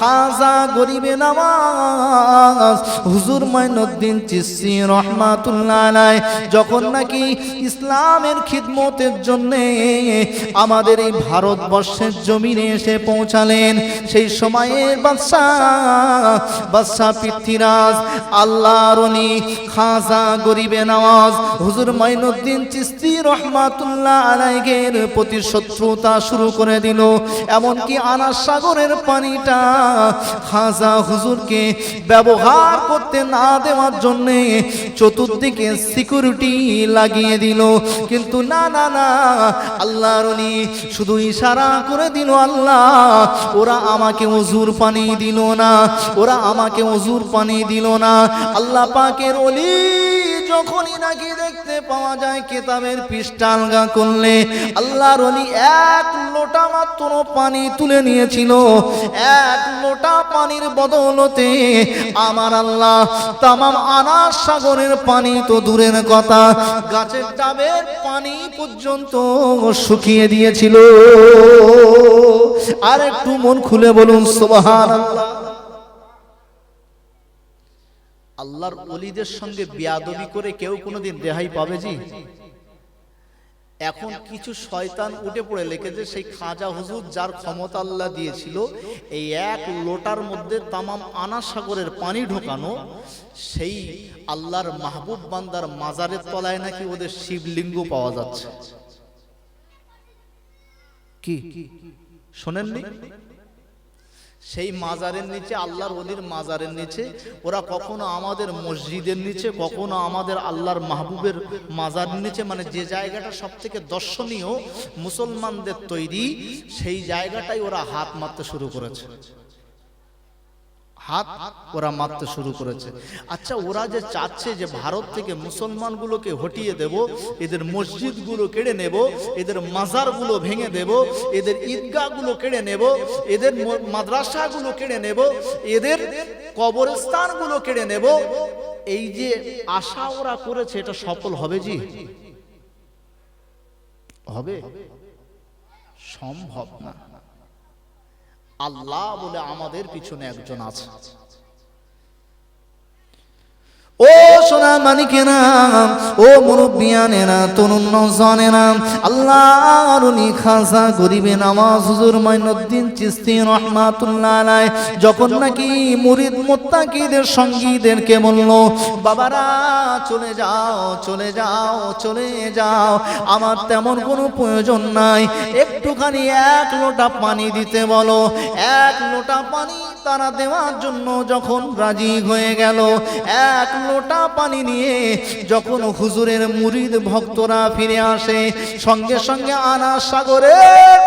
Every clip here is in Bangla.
খাজা গরিবে নামাজ। হুজুর মাইনুদ্দিন চিস্তি রহমাতুল্লাহ আলাই যখন নাকি ইসলামের খিদমতের জন্য আমাদের এই ভারতবর্ষের জমিনে এসে পৌঁছালেন, সেই সময়ে বাদশাহ বাদশাহ পৃথ্বীরাজ, আল্লাহর অলি, খাজা গরিবে নওয়াজ হুজুর মাইনুদ্দিন চিস্তি রহমাতুল্লাহ আলাইগের প্রতি শত্রুতা শুরু করে দিল। এমনকি আনাস সাগরের পানিটা খাজা হুজুরকে ব্যবহার করতে না দেওয়ার জন্য চতুর্দিকে সিকিউরিটি লাগিয়ে দিল। কিন্তু না না না, আল্লাহর অলি শুধু ইশারা করে দিল, আল্লাহ, ওরা আমাকে অজুর পানি দিল না, ওরা আমাকে অজুর পানি দিল না। আল্লাহ পাকের অলি যখনই নাকি দেখতে পাওয়া যায় কেতাবের পৃষ্ঠা আলগা করলে, আল্লাহর অলি এক লোটা মাত্র পানি তুলে নিয়েছিল। এক লোটা পানির বদৌলতে আমার আল্লাহ তামাম আনার সাগরের পানি তো দূরের কথা, গাছের ডাবের পানি পর্যন্ত শুকিয়ে দিয়েছিল। আর একটু মন খুলে বলুন সোবাহান আল্লাহ আল্লাহর অলিদের সঙ্গে বিয়াদবি করে কেউ কোনোদিন রেহাই পাবে জি এখন কিছু শয়তান উঠে পড়ে লেখেছে সেই খাজা হুজুর যার ক্ষমতা আল্লাহ দিয়েছিল এই এক লোটার মধ্যে তামাম আনা সাগরের পানি ঢোকানো সেই আল্লাহর মাহবুব বান্দার মাজারের তলায় নাকি ওদের শিবলিঙ্গ পাওয়া যাচ্ছে কি শোনেননি সেই মাজারের নিচে, আল্লাহর অলির মাজারের নিচে, ওরা কখনো আমাদের মসজিদের নিচে, কখনো আমাদের আল্লাহর মাহবুবের মাজারের নিচে মানে যে জায়গাটা সব থেকে দর্শনীয় মুসলমানদের তৈরি, সেই জায়গাটাই ওরা হাত মারতে শুরু করেছে। হাত ওরা মারতে শুরু করেছে। আচ্ছা ওরা যে চাচ্ছে যে ভারত থেকে মুসলমানগুলোকে হটিয়ে দেব, এদের মসজিদগুলো কেড়ে নেব, এদের মাজারগুলো ভেঙে দেব, এদের ঈদগাহগুলো কেড়ে নেব, এদের মাদ্রাসাগুলো কেড়ে নেব, এদের কবরস্থানগুলো কেড়ে নেব। এই যে আশা ওরা করেছে, এটা সফল হবে জি? হবে। সম্ভব না। আল্লাহ বলে আমাদের পিছনে একজন আছে। ও সোনা মানিকেরা ও মুরব্বিয়ানেরা তরুণ নজনেরা আল্লাহর খাজা গরিবে নামাজ হুজুর মাইনুদ্দিন চিস্তি রহমাতুল্লাহ যখন নাকি মুরিদ মোত্তাকিদের সঙ্গীদেরকে বলল, বাবারা, চলে যাও চলে যাও চলে যাও। আমার তেমন কোনো প্রয়োজন নাই। একটুখানি এক লোটা পানি দিতে বলো। এক লোটা পানি তারা দেওয়ার জন্য যখন রাজি হয়ে গেল, এক লোটা পানি নিয়ে যখন হুজুরের মুরিদ ভক্তরা ফিরে আসে সঙ্গে সঙ্গে আনা সাগরের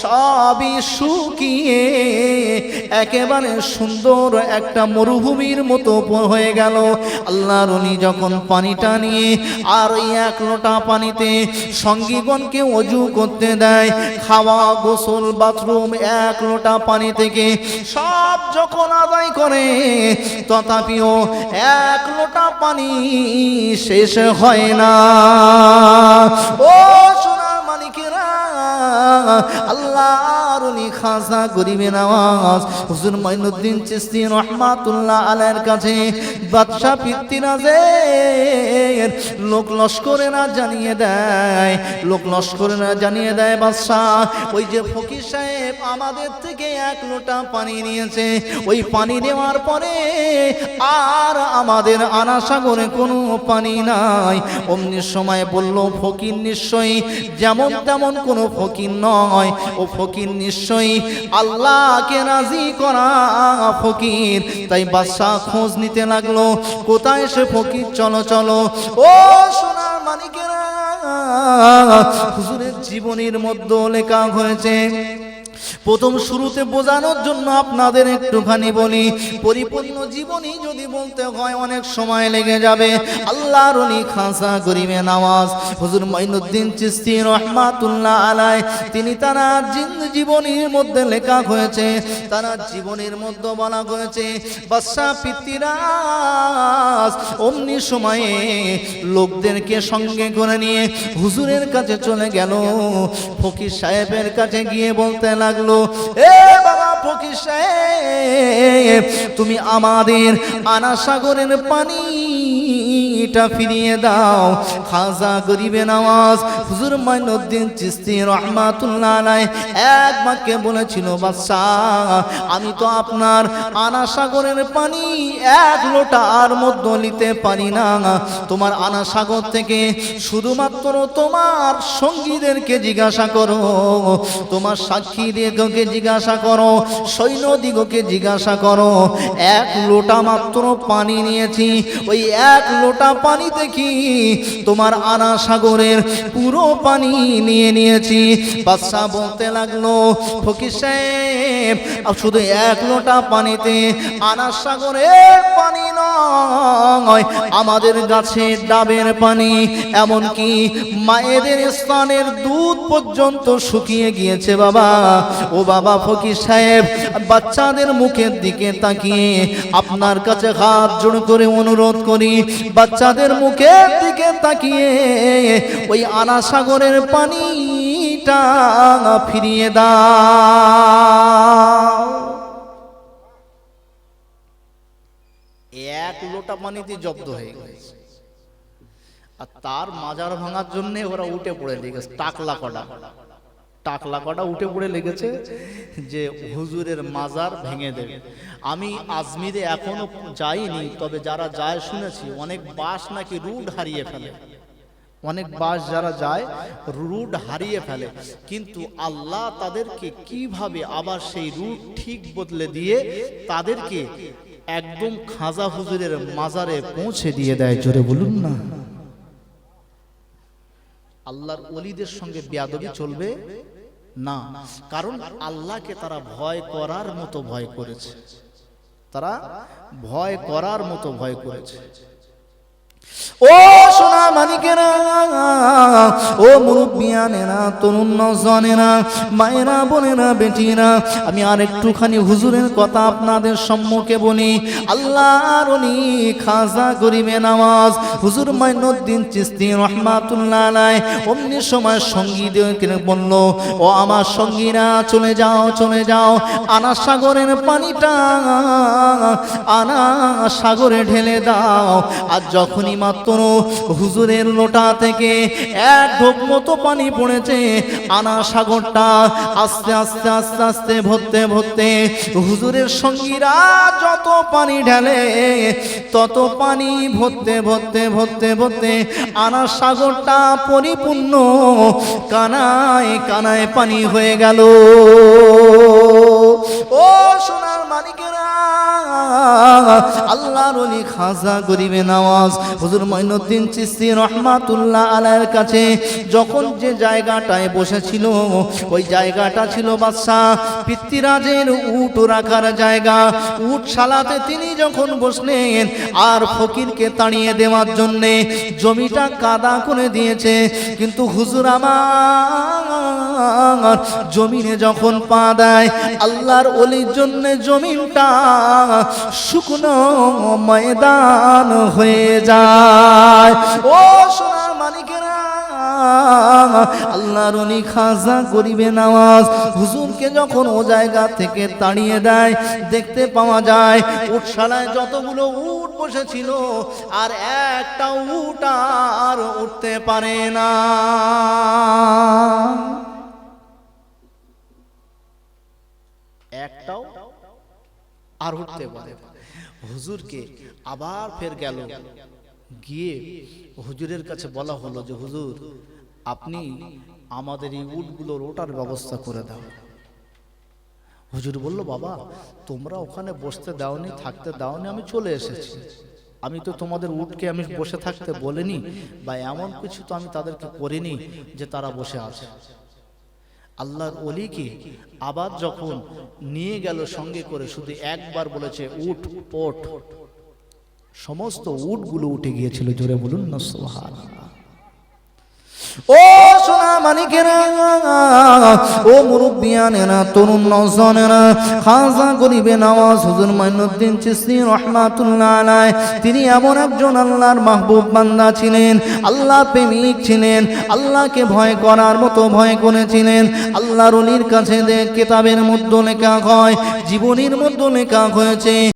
সবই শুকিয়ে একেবারে সুন্দর একটা মরুভূমির মতো হয়ে গেল। আল্লাহর উনি যখন পানিটা নিয়ে আর ওই এক লোটা পানিতে সঙ্গীগণকে অজু করতে দেয়, খাওয়া, গোসল, বাথরুম, এক লোটা পানি থেকে সব যখন আদায় করে, তথাপিও এক লোটা পানি শেষ হয় না। ও সোনার মালিকেরা আল্লাহর উনি হুজুর চিস্তি রহমাতুল্লাহ কাছে লোক লস্করেরা জানিয়ে দেয়, লোক লস্করেরা জানিয়ে দেয় ওই যে ফকির সাহেব আমাদের থেকে এক লোটা পানি নিয়েছে, ওই পানি নেওয়ার পরে আর আমাদের আনা সাগরে কোনো পানি নাই। অমনি সময় বলল, ফকির নিশ্চয়ই যেমন তেমন কোনো ফকির নয়। ও ফকির নিশ্চয়ই আল্লাহকে রাজি করা ফকির। তাই বাদশাহ খোঁজ নিতে লাগল, কোথায় সে ফকির? চলো চলো। ও সোনার মানিকেরা, হুজুরের জীবনীর মধ্যে লেখা হয়েছে প্রথম শুরুতে বোঝানোর জন্য আপনাদের একটুখানি বলি, পরিপূর্ণ জীবনী যদি বলতে হয় অনেক সময় লেগে যাবে। আল্লাহর অলি খাসা গরিবে নামাজ। হুজুর মাইনুদ্দিন চিস্তি রহমাতুল্লাহ আলাই তিনি তারা জীবনীর মধ্যে লেখা হয়েছে, তারা জীবনের মধ্যে বলা হয়েছে বাদশাহ পিতৃরাজ অমনি সময়ে লোকদেরকে সঙ্গে করে নিয়ে হুজুরের কাছে চলে গেল। ফকির সাহেবের কাছে গিয়ে বলতে লাগল। এ বাবা ফকির সাহেব তুমি আমাদের আনা সাগরের পানিটা ফিরিয়ে দাও। খাজা গরিবে নওয়াজ হুজুর মাইনুদ্দিন চিস্তি রহমাতুল্লাহ আলাই এক বাক্যে বলেছিল, বাদশাহ, আমি তো আপনার আনা সাগরের পানি এক লোটার মধ্যে নিতে পারি না। তোমার আনা সাগর থেকে শুধুমাত্র তোমার সঙ্গীদেরকে জিজ্ঞাসা করো। তোমার সাক্ষীদেরকে জিজ্ঞাসা করো। সৈন্যদিগকে জিজ্ঞাসা করো। এক লোটা মাত্র পানি নিয়েছি। ওই এক লোটা পানিতে কি তোমার আনা সাগরের পুরো পানি নিয়ে নিয়েছি। বাদশাহ বলতে লাগল, ফকির সাহেব শুধু এক লোটা পানিতে আনা সাগরের পানি নয়, আমাদের গাছের ডাবের পানি, এমনকি মায়েদের স্থানের দুধ পর্যন্ত শুকিয়ে গিয়েছে বাবা। ও বাবা ফকির সাহেব, বাচ্চাদের মুখের দিকে তাকিয়ে আপনার কাছে হাত জোড় করে অনুরোধ করি বাচ্চাদের মুখের দিকে তাকিয়ে ওই আনা সাগরের পানিটা ফিরিয়ে দাও। এক লোটা পানিতে জব্দ হয়ে গেছে। আর তার মাজার ভাঙার জন্য ওরা উঠে পড়ে লেগেছে, টাকলা কটা। টাকলা কটা উঠে পড়ে লেগেছে যে হুজুরের মাজার ভেঙে দেবে। আমি আজমিরে এখনও যাইনি, তবে যারা যায় শুনেছি, অনেক বাস নাকি রুট হারিয়ে ফেলে। অনেক বাস যারা যায়, রুট হারিয়ে ফেলে। কিন্তু আল্লাহ তাদেরকে কীভাবে আবার সেই রুট ঠিক বদলে দিয়ে তাদেরকে একদম খাজা হুজুরের মাজারে পৌঁছে দিয়ে দেয়? জোরে বলুন না। আল্লাহর অলিদের সঙ্গে বেয়াদবি চলবে? না, কারণ আল্লাহকে তারা ভয় করার মতো ভয় করেছে। তারা ভয় করার মতো ভয় করেছে। ও সোনা মানিকেরা, ও মুরব্বিয়ানেরা তরুণ নজনেরা, মায়েরা, বোনেরা, বেটিরা, আমি আর একটুখানি হুজুরের কথা আপনাদের সম্মুখে বলি। আল্লাহর উনি খাজা গরিবে নামাজ, হুজুর মাইনুদ্দিন চিস্তি রহমাতুল্লাহ আলাই অমনি সময় সঙ্গীদেরকে বলল, ও আমার সঙ্গীরা, চলে যাও চলে যাও। আনা সাগরের পানিটা আনা সাগরে ঢেলে দাও। আর যখনই মাত্র হুজুরের লোটা থেকে এক ঢোক মতো পানি পড়েছে, আনা সাগরটা আস্তে আস্তে আস্তে আস্তে ভরতে ভরতে হুজুরের সঙ্গীরা যত পানি ঢালে, তত পানি ভরতে ভরতে ভরতে ভরতে আনা সাগরটা পরিপূর্ণ কানায় কানায় পানি হয়ে গেল। ও সোনার মালিকেরা আল্লাহর অলি খাজা গরিবে নওয়াজ। হুজুর মঈনুদ্দিন চিস্তি রহমাতুল্লাহ আলাইয়ের কাছে যখন যে জায়গাটায় বসেছিল, ওই জায়গাটা ছিল বাদশাহ পিতৃরাজের উট রাখার জায়গা। উট সালাতে তিনি যখন বসলেন, আর ফকিরকে তাড়িয়ে দেওয়ার জন্যে জমিটা কাদা করে দিয়েছে। কিন্তু হুজুর আমার জমিনে যখন পা দেয়, আল্লাহর অলির জন্য জমিনটা শুকনো ময়দান হয়ে যায় ও সোনার মালিকেরা, আল্লাহর অলি খাজা গরিবে নওয়াজ হুজুরকে যখন ও জায়গা থেকে তাড়িয়ে দেয়, দেখতে পাওয়া যায় উঠশালায় যতগুলো উট বসেছিল, আর একটা উট আর উঠতে পারে না একটাও আর উঠতে পারে না। হুজুরকে আবার ফের গেল। গিয়ে হুজুরের কাছে বলা হলো যে, হুজুর, আপনি আমাদের এই উটগুলোর ওটার ব্যবস্থা করে দাও। হুজুর বলল, বাবা, তোমরা ওখানে বসতে দাওনি, থাকতে দাওনি, আমি চলে এসেছি। আমি তো তোমাদের উটকে আমি বসে থাকতে বলিনি বা এমন কিছু তো আমি তাদেরকে করিনি যে তারা বসে আছে। আল্লাহর অলিকে আবার যখন নিয়ে গেল সঙ্গে করে, শুধু একবার বলেছে, উঠ, ওঠ। সমস্ত উটগুলো উঠে গিয়েছিল, জোরে বলুন না সোহান ও সোনা মানিকেরা ও মুরব্বিয়ানেরা তরুণ নজনেরা, খাজা গরিবে নওয়াজ হুজুর মাইনুদ্দিন চিস্তি রহমাতুল্লাহ আলাই তিনি এমন একজন আল্লাহর মাহবুব বান্দা ছিলেন, আল্লাহ প্রেমিক ছিলেন, আল্লাহকে ভয় করার মতো ভয় করেছিলেন, আল্লাহর অলির কাছে দে কেতাবের মধ্যে লেখা হয়, জীবনীর মধ্যে লেখা হয়েছে।